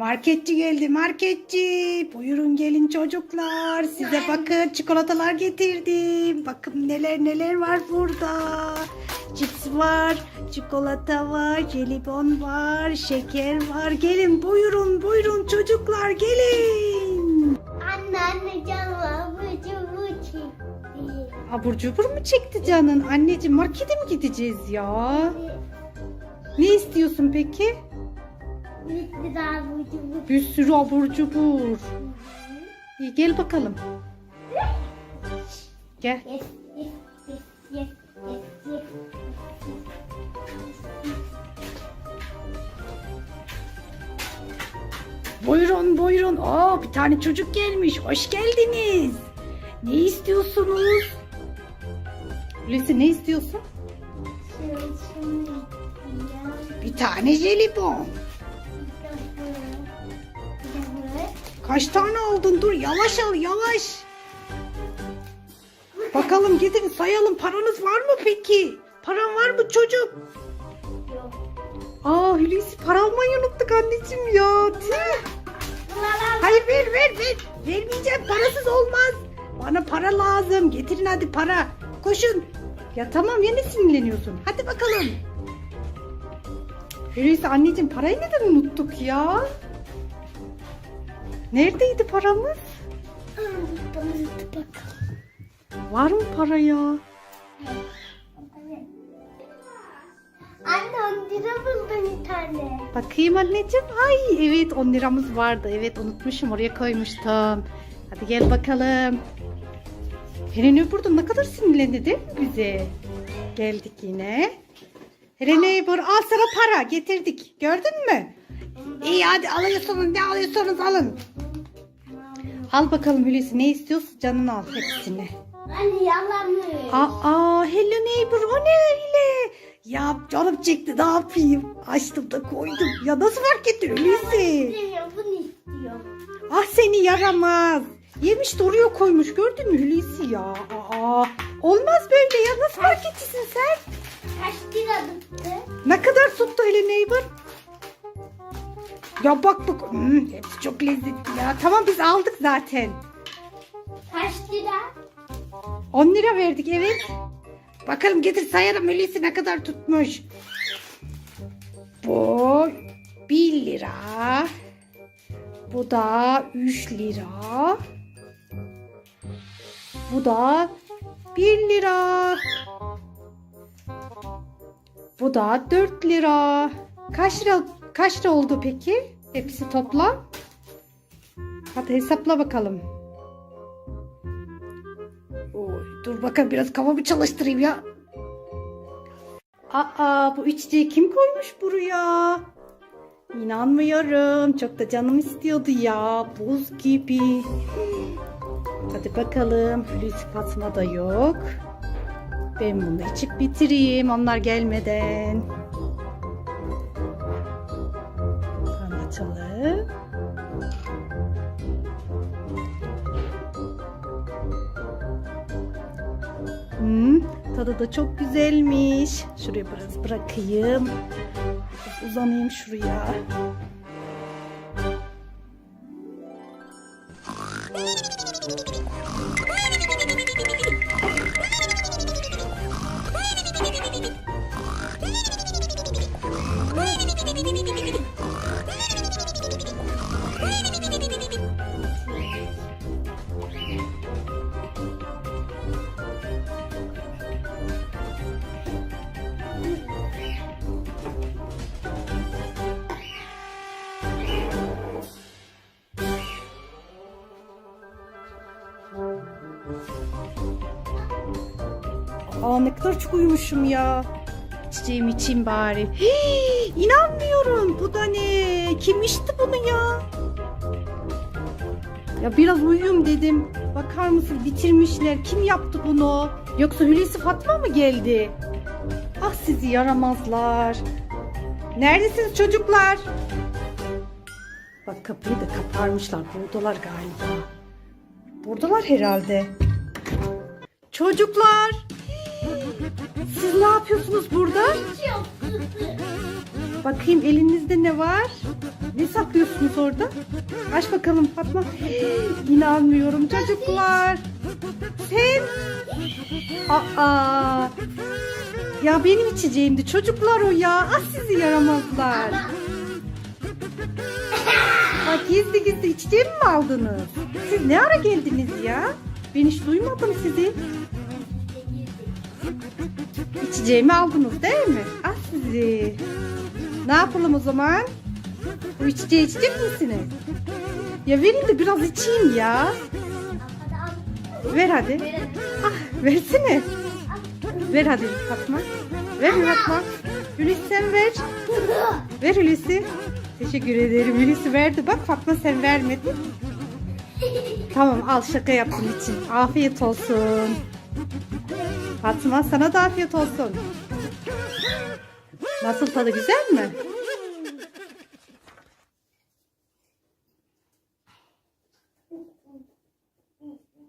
Marketçi geldi marketçi. Buyurun gelin çocuklar. Size bakın çikolatalar getirdim. Bakın neler neler var burada. Cips var, çikolata var, jelibon var, şeker var. Gelin buyurun buyurun çocuklar gelin. Anne anne canım bu bu çekti. Abur cubur mu çekti canın? Anneciğim markete mi gideceğiz ya? Ne istiyorsun peki? Bir sürü abur cubur. İyi gel bakalım. Gel. Yes yes yes yes yes yes. Buyurun buyurun. Aa bir tane çocuk gelmiş. Hoş geldiniz. Ne istiyorsunuz? Hulusi ne istiyorsun? Bir tane jelibon. Kaç tane aldın? Dur yavaş al yavaş. Bakalım gidin sayalım. Paranız var mı peki? Paran var mı çocuk? Yok. Aa Hulusi para almayı unuttuk anneciğim ya. Hayır ver ver ver. Vermeyeceğim parasız olmaz. Bana para lazım. Getirin hadi para. Koşun. Ya tamam ya ne sinirleniyorsun? Hadi bakalım. Hulusi anneciğim parayı neden unuttuk ya? Neredeydi paramız? Var mı para ya? Anne 10 lira buldum bir tane. Bakayım anneciğim. Ay evet 10 liramız vardı. Evet unutmuşum oraya koymuştum. Hadi gel bakalım. Helen burada ne kadar sinirlendi değil mi bize? Geldik yine. Helen Eybur al sana para getirdik. Gördün mü? İyi hadi alıyorsunuz ne alıyorsanız alın. Al bakalım Hulusi ne istiyorsun canını al hepsini. Anne yalanı. Aa Hello Neighbor o ne öyle? Ya canım çekti ne yapayım? Açtım da koydum. Ya nasıl fark ettin Hulusi? Bunu istiyorum. Ah seni yaramaz. Yemiş de oraya koymuş gördün mü Hulusi ya? Aa, olmaz böyle ya nasıl fark ettin sen? Kaç lira tuttu? Ne kadar tuttu Hello Neighbor? Ya bak bak hmm, hepsi çok lezzetli ya. Tamam biz aldık zaten. Kaç lira? 10 lira verdik evet. Bakalım getir sayalım öyleyse ne kadar tutmuş. Bu 1 lira. Bu da 3 lira. Bu da 1 lira. Bu da 4 lira. Kaç lira kaç lira oldu peki? Hepsi toplam. Hadi hesapla bakalım. Oy, dur bakalım biraz kafamı çalıştırayım ya. Aa bu içeceği kim koymuş buraya? İnanmıyorum. Çok da canım istiyordu ya. Buz gibi. Hadi bakalım. Hulusi Fatma da yok. Ben bunu içip bitireyim onlar gelmeden. Tanıtalım. Hmm, tadı da çok güzelmiş. Şuraya biraz bırakayım. Uzanayım şuraya. Aa ne kadar çok uyumuşum ya. İçeceğim içeyim bari. Hii, inanmıyorum. Bu da ne? Kim içti bunu ya? Ya biraz uyuyayım dedim. Bakar mısın bitirmişler. Kim yaptı bunu? Yoksa Hulusi Fatma mı geldi? Ah sizi yaramazlar. Neredesiniz çocuklar? Bak kapıyı da kaparmışlar. Buradalar galiba. Buradalar herhalde. Çocuklar. Siz ne yapıyorsunuz burada? Bakayım elinizde ne var? Ne saklıyorsunuz orada? Aç bakalım Fatma. İnanmıyorum çocuklar. Sen? Aa. Ya benim içeceğimdi çocuklar o ya. Ah sizi yaramazlar. Ama Bak gizli gizli içeceğimi mi aldınız? Siz ne ara geldiniz ya? Ben hiç duymadım sizi. İçeceğimi aldınız değil mi? Ah sizi. Ne yapalım o zaman? Bu içeceği içecek misiniz? Ya verin de biraz içeyim ya. Ver hadi. Ah versene. Ver hadi Fatma. Ver Fatma. Hulusi sen ver. Ver Hulusi. Teşekkür ederim. Hulusi verdi. Bak Fatma sen vermedin. Tamam al şaka yaptım için. Afiyet olsun. Fatma sana da afiyet olsun. Nasıl tadı güzel mi?